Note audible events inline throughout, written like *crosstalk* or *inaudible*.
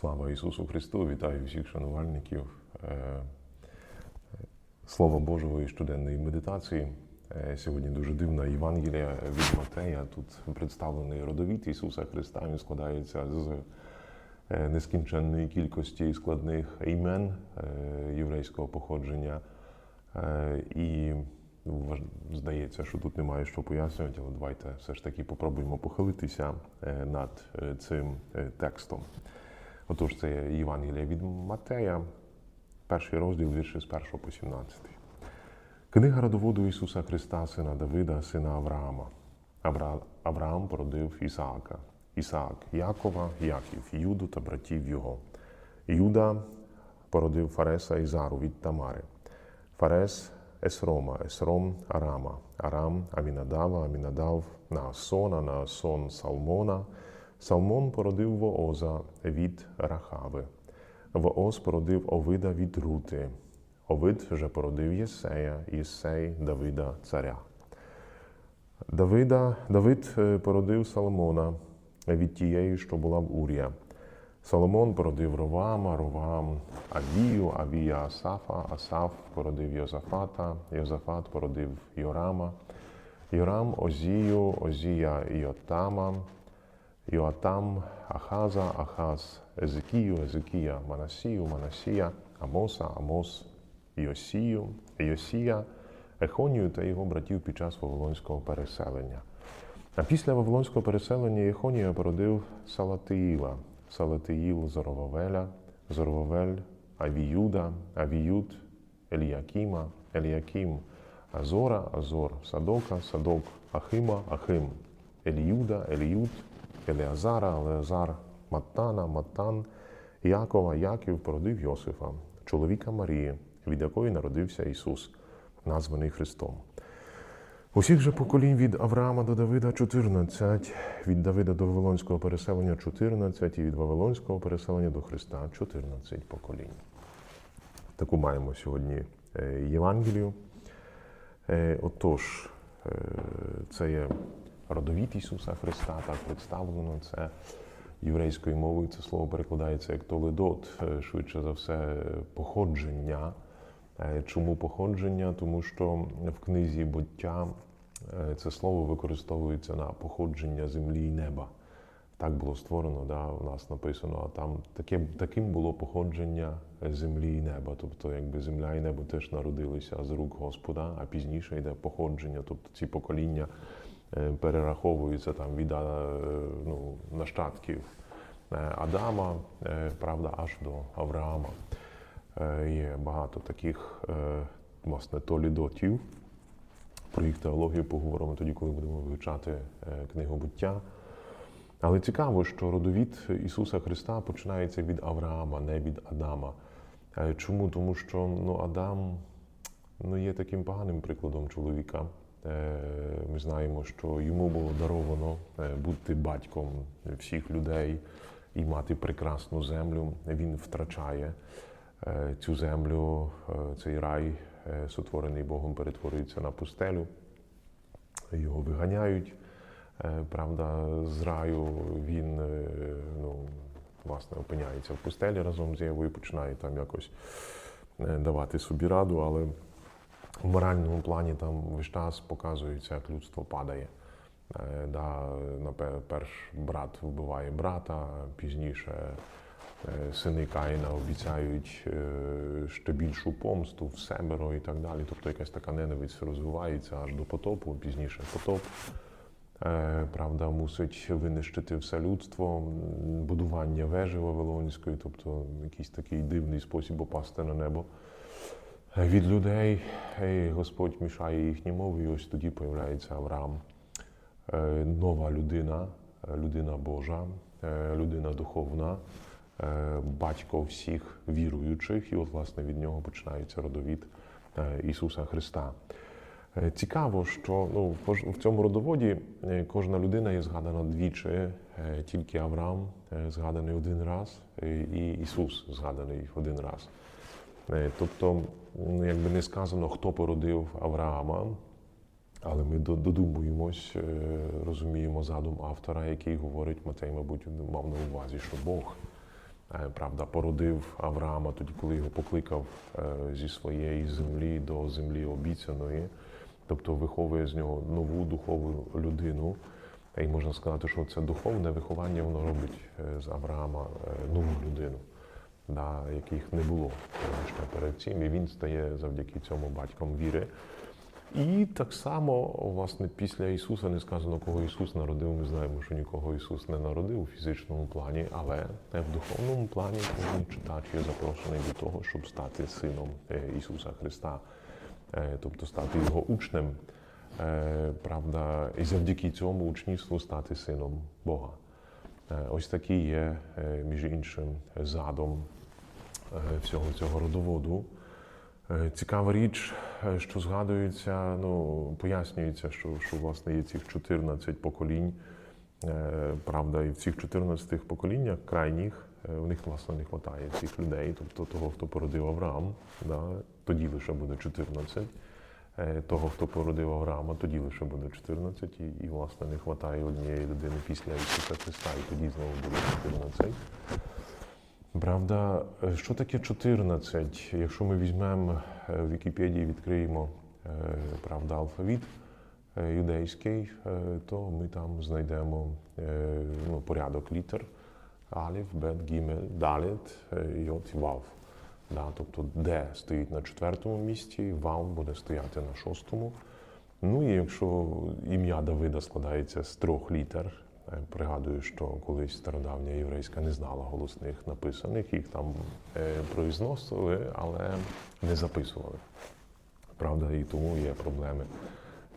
Слава Ісусу Христу! Вітаю всіх шанувальників е, Слова Божого і щоденної медитації. Е, Сьогодні дуже дивна Євангелія від Матея. Тут представлений родовід Ісуса Христа. Він складається з е, нескінченної кількості складних імен єврейського походження. І здається, що тут немає що пояснювати, але давайте все ж таки попробуємо похилитися над цим текстом. Отож, це Євангелія від Матея, перший розділ вірші з 1 по 17. Книга родоводу Ісуса Христа, сина Давида, сина Авраама. Абра... Авраам породив Ісаака, Ісаак Якова, Яків, Юду та братів його. Юда породив Фареса і Зару від Тамари. Фарес Есрома, Есром Арама, Арам Амінадава, Амінадав Наасона, Наасон Салмона. Салмон породив Вооза від Рахави. Вооз породив Овида від Рути. Овид же породив Єсея, Єсей Давида царя. Давида, Давид е, породив Соломона від тієї, що була в Урія. Соломон породив Ровама, Ровам Авію, Авія Асафа, Асаф породив Йозафата, Йозафат породив Йорама, Йорам Озію, Озія Йотама, Йоатам Ахаза, Ахаз Езекію, Езекія Манасію, Манасія, Амоса, Амос Йосію, Йосія, Ехонію та його братів під час Вавилонського переселення. А після Вавилонського переселення Єхонія породив Салатиїла, Салатиїл Зоровавеля, Зоровавель Авіюда, Авіюд Еліякіма, Еліякім Азора, Азор, Садока, Садок, Ахима, Ахим, Еліюда, Еліюд, Елеазара, Елеазар, Маттана, Маттан, Якова, Яків породив Йосифа, чоловіка Марії, від якої народився Ісус, названий Христом. Усіх же поколінь від Авраама до Давида 14, від Давида до Вавилонського переселення 14 і від Вавилонського переселення до Христа 14 поколінь. Таку маємо сьогодні е, Євангелію. Е, Отож, е, це є родовід Ісуса Христа, так представлено. Це єврейською мовою це слово перекладається як толедот, е, швидше за все, походження. Е, Чому походження? Тому що в книзі буття е, це слово використовується на походження землі і неба. Так було створено, да, у нас написано, а там таке, таким було походження землі і неба. Тобто, якби земля і небо теж народилися з рук Господа, а пізніше йде походження, тобто ці покоління перераховуються там від е, ну, нащадків е, Адама, е, правда, аж до Авраама. Е, Є багато таких е, власне толідотів. Про їх теологію поговоримо тоді, коли будемо вивчати е, книгу буття. Але цікаво, що родовід Ісуса Христа починається від Авраама, не від Адама. Е, Чому? Тому що ну, Адам ну, є таким поганим прикладом чоловіка. Е, Ми знаємо, що йому було даровано е, бути батьком всіх людей і мати прекрасну землю. Він втрачає е, цю землю, цей рай, сотворений Богом, перетворюється на пустелю. Його виганяють. Правда, з раю він ну, власне опиняється в пустелі разом з Євою, починає там якось давати собі раду, але в моральному плані там весь час показується, як людство падає. Е, Да, перш брат вбиває брата, пізніше е, сини Каїна обіцяють е, ще більшу помсту в семеро і так далі. Тобто якась така ненависть розвивається аж до потопу, пізніше потоп. Правда, мусить винищити все людство, будування вежі Вавилонської, тобто якийсь такий дивний спосіб опасти на небо від людей. Господь мішає їхні мови, і ось тоді появляється Авраам. Е, Нова людина, е, людина Божа, е, людина духовна, батько всіх віруючих, і от, власне, від нього починається родовід Ісуса Христа. Цікаво, що ну, в цьому родоводі кожна людина є згадана двічі, тільки Авраам згаданий один раз, і Ісус згаданий один раз. Е, Тобто, якби не сказано, хто породив Авраама, але ми додумуємось, е, розуміємо задум автора, який говорить, Матей, мабуть, мав на увазі, що Бог е, правда, породив Авраама тоді, коли його покликав зі своєї землі до землі обіцяної, тобто виховує з нього нову духову людину. І можна сказати, що це духовне виховання воно робить з Авраама нову людину, да, яких не було е, ще перед цим. І він стає завдяки цьому батьком віри. І так само, власне, після Ісуса не сказано, кого Ісус народив. Ми знаємо, що нікого Ісус не народив у фізичному плані, але в духовному плані кожен читач є запрошений до того, щоб стати сином е, Ісуса Христа, е, тобто стати його учнем. Е, Правда, і завдяки цьому учнівству стати сином Бога. Ось такий є, між іншим, задом всього цього родоводу. Е, Цікава річ, е, що згадується, ну, пояснюється, що, що власне є цих 14 поколінь. Е, Правда, і в цих 14 поколіннях крайніх е, в них власне не вистачає цих людей, тобто того, хто породив Авраам, да, тоді лише буде 14. Е, Того, хто породив Авраама, тоді лише буде 14, і, і власне не вистачає однієї людини після Ісуса Христа, і тоді знову буде 14. Правда, е, що таке 14? Якщо ми візьмемо е, в Вікіпедії, відкриємо е, правда, алфавіт юдейський, то ми там знайдемо ну, порядок літер Аліф, Бет, Гімель, Далет, е, Йот Вав. Да, тобто Д стоїть на четвертому місці, Вав буде стояти на шостому. Ну і якщо ім'я Давида складається з трьох літер, пригадую, що колись стародавня єврейська не знала голосних написаних, їх там е, произносили, але не записували. Правда, і тому є проблеми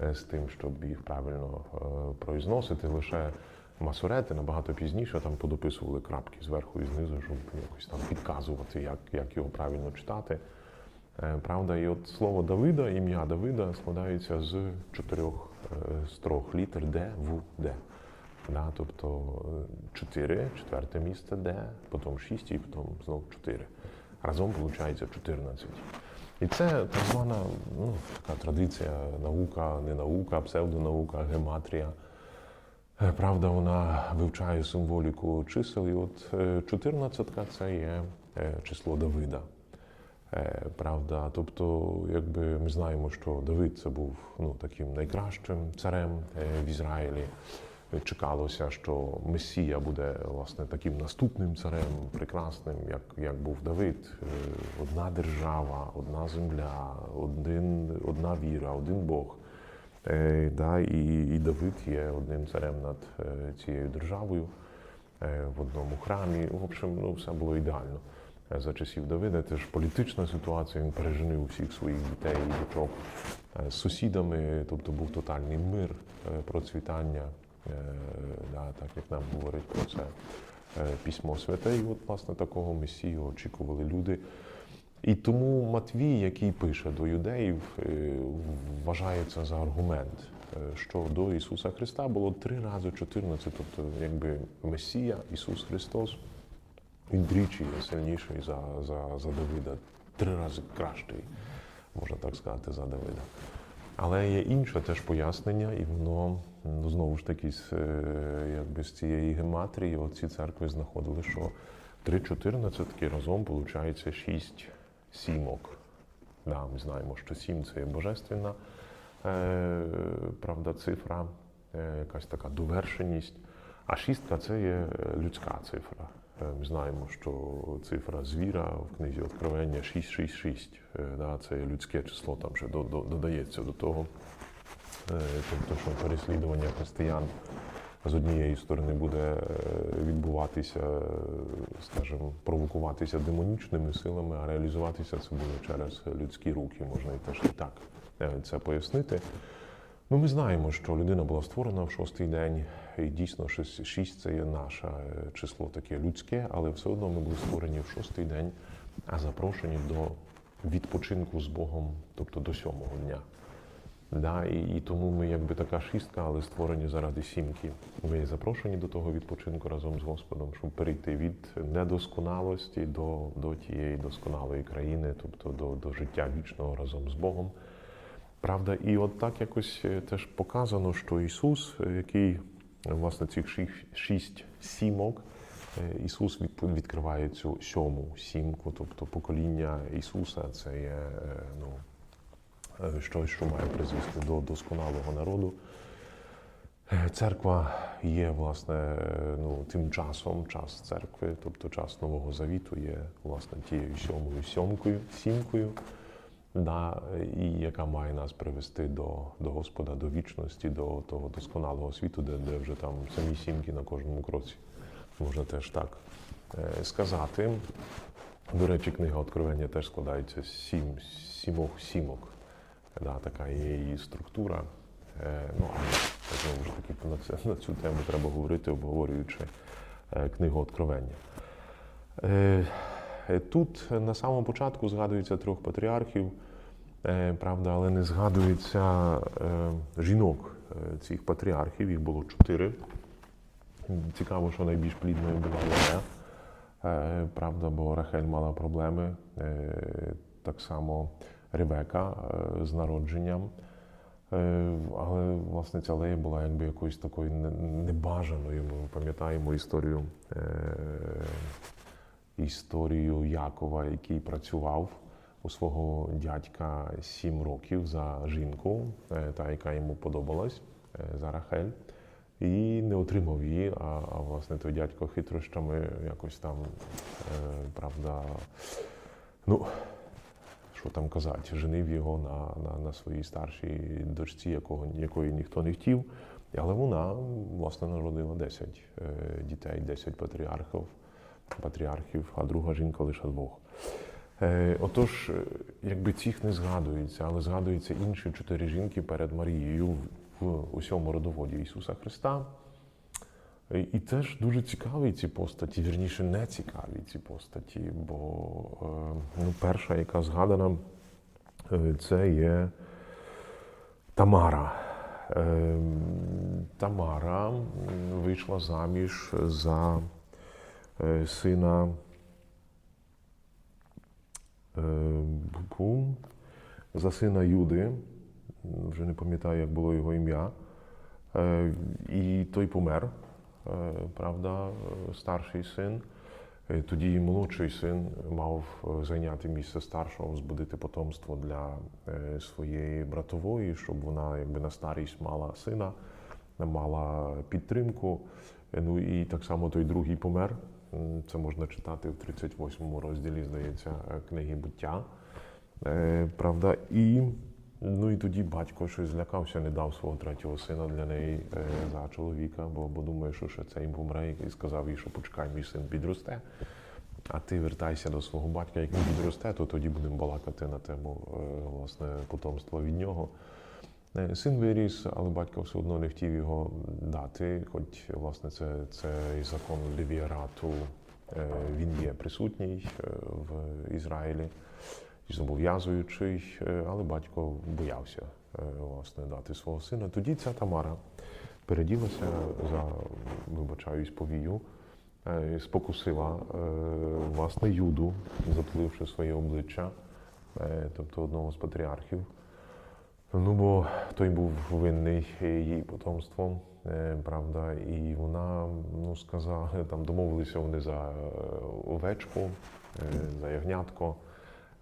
е, з тим, щоб їх правильно е, произносити. Лише масорети набагато пізніше там подописували крапки зверху і знизу, щоб якось там підказувати, як, як його правильно читати. Е, Правда, і от слово Давида, ім'я Давида складається з чотирьох е, з трьох літер Д, В, Д. Да, тобто е, чотири, четверте місце Д, потім шість і потім знову чотири. Разом виходить 14. І це так звана ну, така традиція, наука, не наука, псевдонаука, гематрія. Е, Правда, вона вивчає символіку чисел, і от е, 14 це є е, число Давида. Е, Правда, тобто, якби ми знаємо, що Давид це був ну, таким найкращим царем е, в Ізраїлі. Чекалося, що Месія буде власне таким наступним царем, прекрасним, як, як був Давид. Е, Одна держава, одна земля, один, одна віра, один Бог. Е, да, і, і Давид є одним царем над е, цією державою в одному храмі. В общем, ну, все було ідеально. За часів Давида теж політична ситуація, він переженив усіх своїх дітей і дочок е, з сусідами, тобто був тотальний мир, процвітання, да, так як нам говорить про це е, письмо святе. І от, власне, такого месію очікували люди. І тому Матвій, який пише до юдеїв, е, вважає це за аргумент, е, що до Ісуса Христа було три рази 14, тобто якби Месія, Ісус Христос, він двічі є сильніший за, за, за Давида, три рази кращий, можна так сказати, за Давида. Але є інше теж пояснення, і воно знову ж таки з, е, якби з цієї гематрії, оці церкви знаходили, що три чотирнадцятки разом виходить шість сімок. Да, ми знаємо, що сім це є божественна е, правда, цифра, е, якась така довершеність, а шістка це є людська цифра. Ми знаємо, що цифра звіра в книзі Откровення 666, е, да, це людське число, там ще до- до- додається до того. Тобто, що переслідування християн з однієї сторони буде е, відбуватися, е, скажімо, провокуватися демонічними силами, а реалізуватися це буде через людські руки. Можна і теж і так це пояснити. Ну, ми знаємо, що людина була створена в шостий день, і дійсно шість, це є наше число таке людське, але все одно ми були створені в шостий день, а запрошені до відпочинку з Богом, тобто до сьомого дня. Да, і, і тому ми якби така шістка, але створені заради сімки. Ми запрошені до того відпочинку разом з Господом, щоб перейти від недосконалості до, до тієї досконалої країни, тобто до, до життя вічного разом з Богом. Правда, і от так якось е, теж показано, що Ісус, е, який е, власне цих шість, сімок, Ісус відкриває цю сьому сімку, тобто покоління Ісуса це є ну, щось, що має призвести до досконалого народу. Е, Церква є власне е, ну, тим часом, час церкви, тобто час Нового Завіту є власне тією сьомою сьомкою, сімкою, да, і яка має нас привести до, до Господа, до вічності, до того досконалого світу, де, де вже там самі сімки на кожному кроці. Можна теж так е, сказати. До речі, книга Откровення теж складається з сім, сімох сімок. Да, така є її структура. Е, ну, знову ж таки на, це, на цю тему треба говорити, обговорюючи е, книгу Откровення. Е, е, тут на самому початку згадується трьох патріархів, е, правда, але не згадується е, жінок е, цих патріархів, їх було чотири. Цікаво, що найбільш плідною була Лея. Е, Правда, бо Рахель мала проблеми. Е, Так само Ревека е, з народженням. Е, Але власне ця Лея була якби якоюсь такою небажаною. Ми пам'ятаємо історію, е, історію Якова, який працював у свого дядька сім років за жінку, та яка йому подобалась за Рахель. І не отримав її, а, а власне той дядько хитрощами якось там, е, правда, ну, що там казати, женив його на, на, на своїй старшій дочці, якого, якої ніхто не хотів. Але вона, власне, народила 10 е, дітей, 10 патріархів, патріархів, а друга жінка лише двох. Е, Отож, е, якби цих не згадується, але згадуються інші чотири жінки перед Марією в- в усьому родоводі Ісуса Христа. І теж дуже цікаві ці постаті, вірніше не цікаві ці постаті, бо е, ну, перша, яка згадана, е, це є Тамара. Е, Тамара вийшла заміж за сина за сина Юди, вже не пам'ятаю, як було його ім'я. І той помер, правда, е, старший син. Е, Тоді і молодший син мав е, зайняти місце старшого, збудити потомство для своєї братової, щоб вона якби на старість мала сина, мала підтримку. Ну і так само той другий помер. Це можна читати в 38 розділі, здається, книги буття. Правда, і ну і тоді батько щось злякався, не дав свого третього сина для неї е, за чоловіка, бо, бо думає, що ще цей помре, і сказав їй, що почекай, мій син підросте. А ти вертайся до свого батька, як він підросте, то тоді будемо балакати на тему е, власне потомства від нього. Е, Син виріс, але батько все одно не хотів його дати, хоч власне це, цей закон лівіарату, е, він є присутній в Ізраїлі, і зобов'язуючий, е, але батько боявся е, власне дати свого сина. Тоді ця Тамара переділася за, вибачаюсь, повію, е, спокусила власне Юду, затуливши своє обличчя, тобто одного з патріархів. Ну, бо той був винний її потомством, правда, і вона ну, сказала, там домовилися вони за овечку, за ягнятко.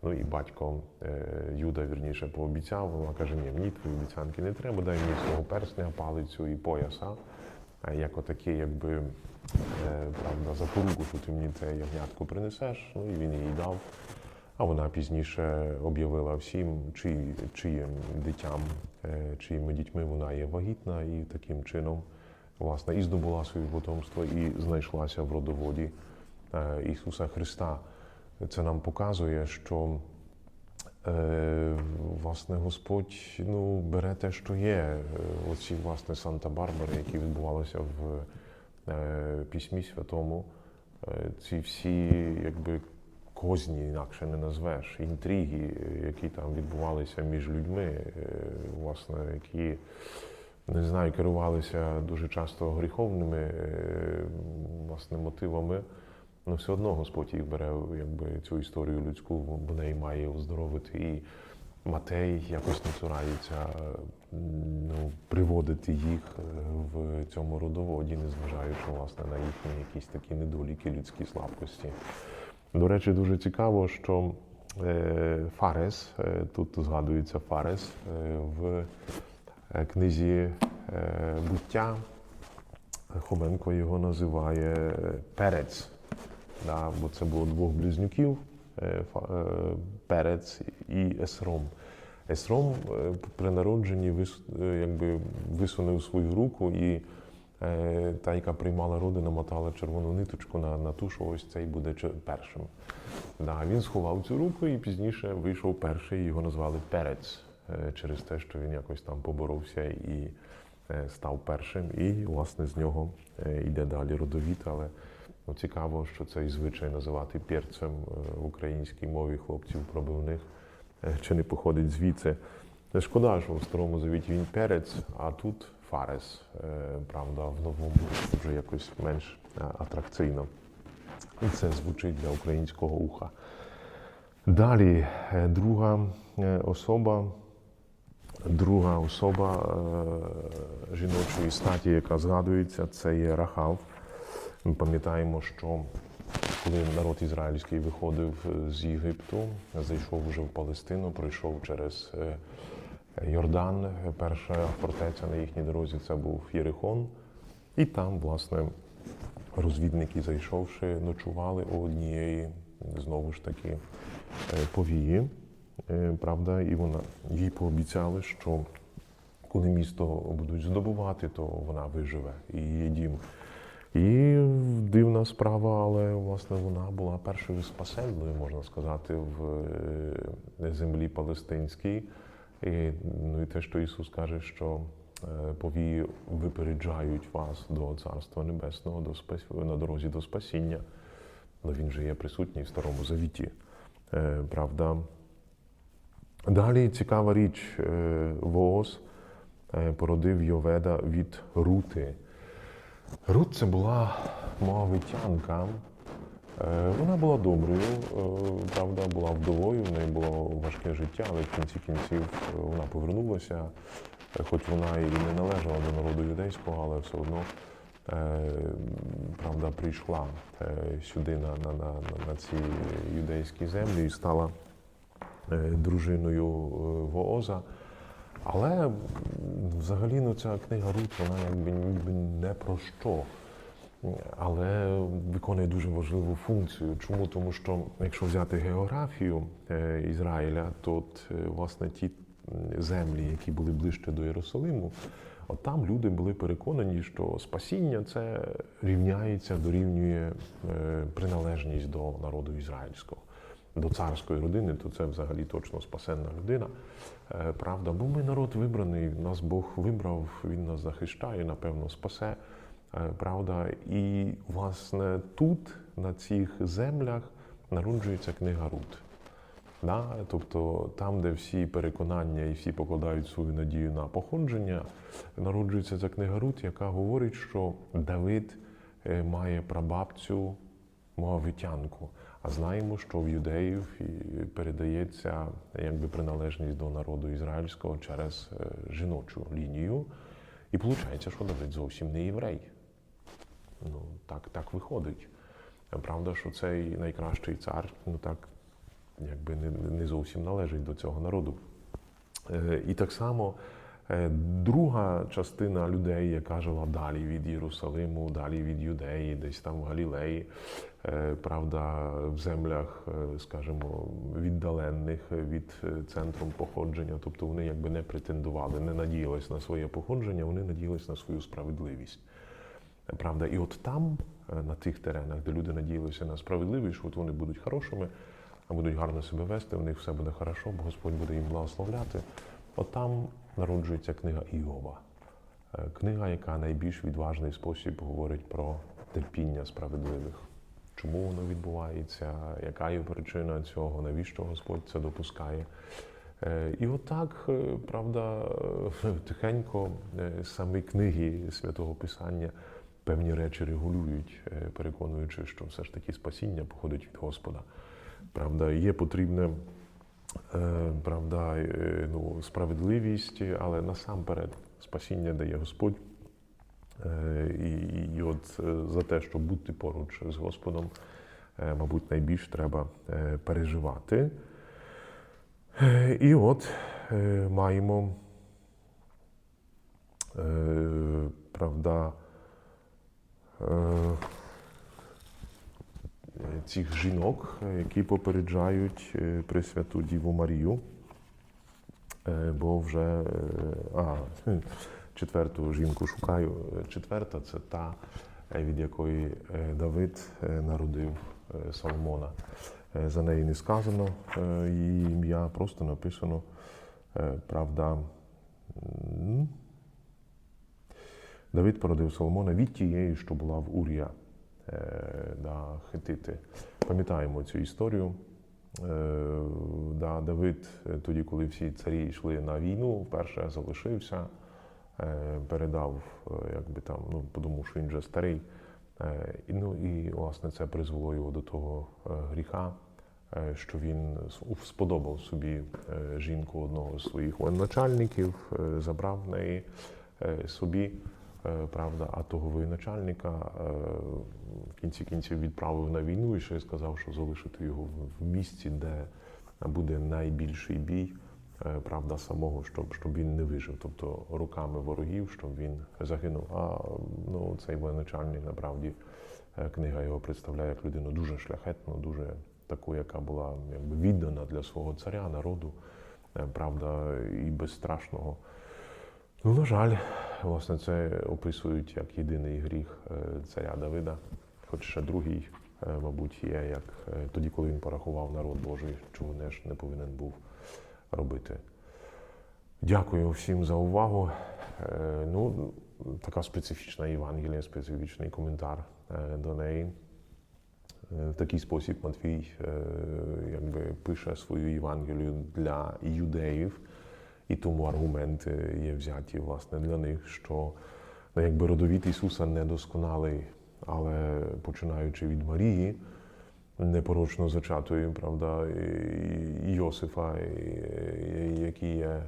Ну і батько е, Юда вірніше пообіцяв. Вона каже: ні, мені твої обіцянки не треба, дай мені свого персня, палицю і пояса. А як отаке, якби е, правда, запоруку, що ти мені це ягнятко принесеш. Ну і він їй дав. А вона пізніше об'явила всім, чи, чиїм дитям, е, чиїми дітьми вона є вагітна, і таким чином власне і здобула своє потомство, і знайшлася в родоводі Ісуса Христа. Це нам показує, що е, власне Господь ну, бере те, що є. Оці власне Санта-Барбари, які відбувалися в е, Письмі Святому, е, ці всі якби козні інакше не назвеш, інтриги, які там відбувалися між людьми, е, власне, які не знаю, керувалися дуже часто гріховними е, власне, мотивами. Ну, все одно Господь їх бере, якби цю історію людську, бо неї має оздоровити. І Матей якось не ну, приводити їх е, в цьому родоводі, незважаючи власне на їхні якісь такі недоліки, людські слабкості. До речі, дуже цікаво, що е, Фарес, е, тут згадується Фарес в книзі буття. Хоменко його називає Перець, да, бо це було двох близнюків е, е, Перець і Есром. Есром е, при народженні вис- якби висунув свою руку, і та, яка приймала роди, намотала червону ниточку на, на ту, що ось цей буде першим. Да, він сховав цю руку і пізніше вийшов перший, його назвали Перець через те, що він якось там поборовся і став першим. І, власне, з нього йде далі родовід. Але ну, цікаво, що цей звичай називати перцем е, в українській мові хлопців пробивних е, чи не походить звідси. Шкода, що в старому завіті він перець, а тут фарес. Е, Правда, в новому вже якось менш атракційно. І це звучить для українського уха. Далі, друга особа, друга особа жіночої статі, яка згадується, це є Рахав. Ми пам'ятаємо, що коли народ ізраїльський виходив е, з Єгипту, зайшов вже в Палестину, пройшов через е, Йордан. Перша фортеця на їхній дорозі це був Єрихон. І там, власне, розвідники, зайшовши, ночували у однієї, знову ж таки, е, повії. Е, Правда, і вона їй пообіцяли, що коли місто будуть здобувати, то вона виживе і її дім. І дивна справа, але власне вона була першою спасенною, можна сказати, в е, землі палестинській. І, ну і те, що Ісус каже, що е, повії випереджають вас до Царства Небесного, до спас... на дорозі до спасіння. Ну, він же є присутній в Старому Завіті. Е, Правда. Далі цікава річ, Вооз е, породив Йоведа від Рути. Рут це була моавитянка. Е, Вона була доброю, е, правда, була вдовою, в неї було важке життя, але в кінці кінців е, вона повернулася, хоч вона і не належала до народу юдейського, але все одно правда, прийшла сюди на, на, на, на- ці юдейські землі і стала дружиною Вооза. Але взагалі ну, ця книга Рут, вона якби ніби не про що. Але виконує дуже важливу функцію. Чому? Тому що якщо взяти географію е, Ізраїля, то от, е, власне ті землі, які були ближче до Єрусалиму, от там люди були переконані, що спасіння це рівняється, дорівнює е, приналежність до народу ізраїльського. До царської родини, то це взагалі точно спасенна людина. Е, Правда, бо ми народ вибраний, нас Бог вибрав, Він нас захищає, напевно, спасе. Е, Правда, і власне тут, на цих землях, народжується книга Рут. Да? Тобто там, де всі переконання і всі покладають свою надію на походження, народжується ця книга Рут, яка говорить, що Давид е, має прабабцю Моавитянку. А знаємо, що в юдеїв передається якби приналежність до народу ізраїльського через е, жіночу лінію. І виходить, що Давид зовсім не єврей. Ну, так, так виходить. Правда, що цей найкращий цар, ну так, якби не, не зовсім належить до цього народу. Е, І так само друга частина людей, яка жила далі від Єрусалиму, далі від Юдеї, десь там в Галілеї, е, правда, в землях, е, скажімо, віддалених від е, центру походження, тобто вони якби не претендували, не надіялись на своє походження, вони надіялись на свою справедливість. Правда, і от там, е, на тих теренах, де люди надіялися на справедливість, що от вони будуть хорошими, а будуть гарно себе вести, у них все буде хорошо, бо Господь буде їм благословляти. От там народжується книга Іова. Е, Книга, яка найбільш відважний спосіб говорить про терпіння справедливих. Чому воно відбувається, яка є причина цього, навіщо Господь це допускає. Е, І отак, е, правда, тихенько самі книги святого Писання певні речі регулюють, переконуючи, що все ж таки спасіння походить від Господа. Правда, є потрібне правда, е, ну, справедливість, але насамперед спасіння дає Господь. Е, І, і от е, за те, щоб бути поруч з Господом, е, мабуть, найбільш треба е, переживати. Е, І от е, маємо, е, правда, е, цих жінок, які попереджають е, Пресвяту Діву Марію. Е, Бо вже е, а, *laughs* четверту жінку шукаю. Четверта це та, від якої Давид народив Соломона. За неї не сказано її ім'я, просто написано, правда. Давид породив Соломона від тієї, що була в Урія да, Хетити. Пам'ятаємо цю історію. Е, Да, Давид, е, тоді, коли всі царі йшли на війну, вперше залишився, е, передав, е, якби там, ну, подумав, що він вже старий. Е, ну, і, власне, це призвело його до того е, гріха, е, що він сподобав собі е, жінку одного з своїх воєначальників, е, забрав в неї е, собі, е, правда, а того воєначальника е, в кінці кінців відправив на війну і ще сказав, що залишити його в- місці, де буде найбільший бій, е, правда, самого, щоб, щоб він не вижив, тобто руками ворогів, щоб він загинув. А ну, цей воєначальник, насправді, е, книга його представляє як людину дуже шляхетну, дуже таку, яка була якби віддана для свого царя, народу, е, правда, і безстрашного. Ну, на жаль, власне, це описують як єдиний гріх е, царя Давида, хоч ще другий, е, мабуть, є, як е, тоді, коли він порахував народ Божий, чого не ж не повинен був робити. Дякую всім за увагу. Ну, така специфічна Євангелія, специфічний коментар до неї. В такий спосіб Матвій якби пише свою Євангелію для юдеїв, і тому аргументи є взяті власне для них, що ну, якби родовід Ісуса недосконалий, але починаючи від Марії, непорочно зачатої, правда, і Йосифа, які є ем,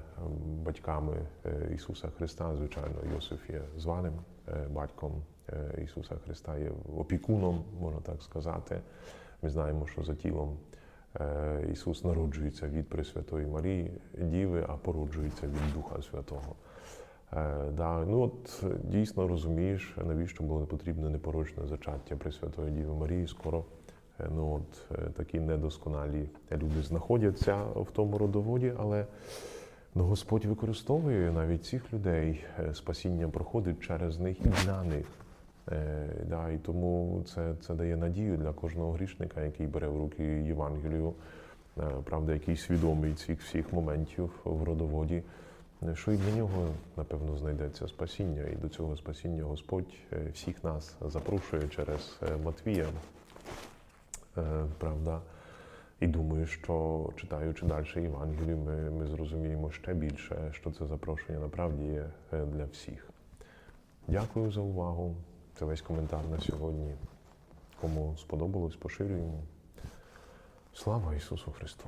батьками е, Ісуса Христа. Звичайно, Йосиф є званим е, батьком е, Ісуса Христа, є опікуном, можна так сказати. Ми знаємо, що за тілом Ісус народжується від Пресвятої Марії, Діви, а породжується від Духа Святого. Е, да, ну от е, дійсно розумієш, навіщо було потрібне непорочне зачаття Пресвятої Діви Марії. Скоро е, ну от е, такі недосконалі люди знаходяться в тому родоводі, але ну, Господь використовує навіть цих людей. Е, Спасіння проходить через них і для них. Е, да, і тому це, це дає надію для кожного грішника, який бере в руки Євангелію, е, правда, який свідомий цих всіх моментів в родоводі, е, що і для нього, напевно, знайдеться спасіння. І до цього спасіння Господь всіх нас запрошує через Матвія. Правда. І думаю, що читаючи далі Євангелію, ми, ми зрозуміємо ще більше, що це запрошення направді є для всіх. Дякую за увагу. Це весь коментар на сьогодні. Кому сподобалось, поширюємо. Слава Ісусу Христу!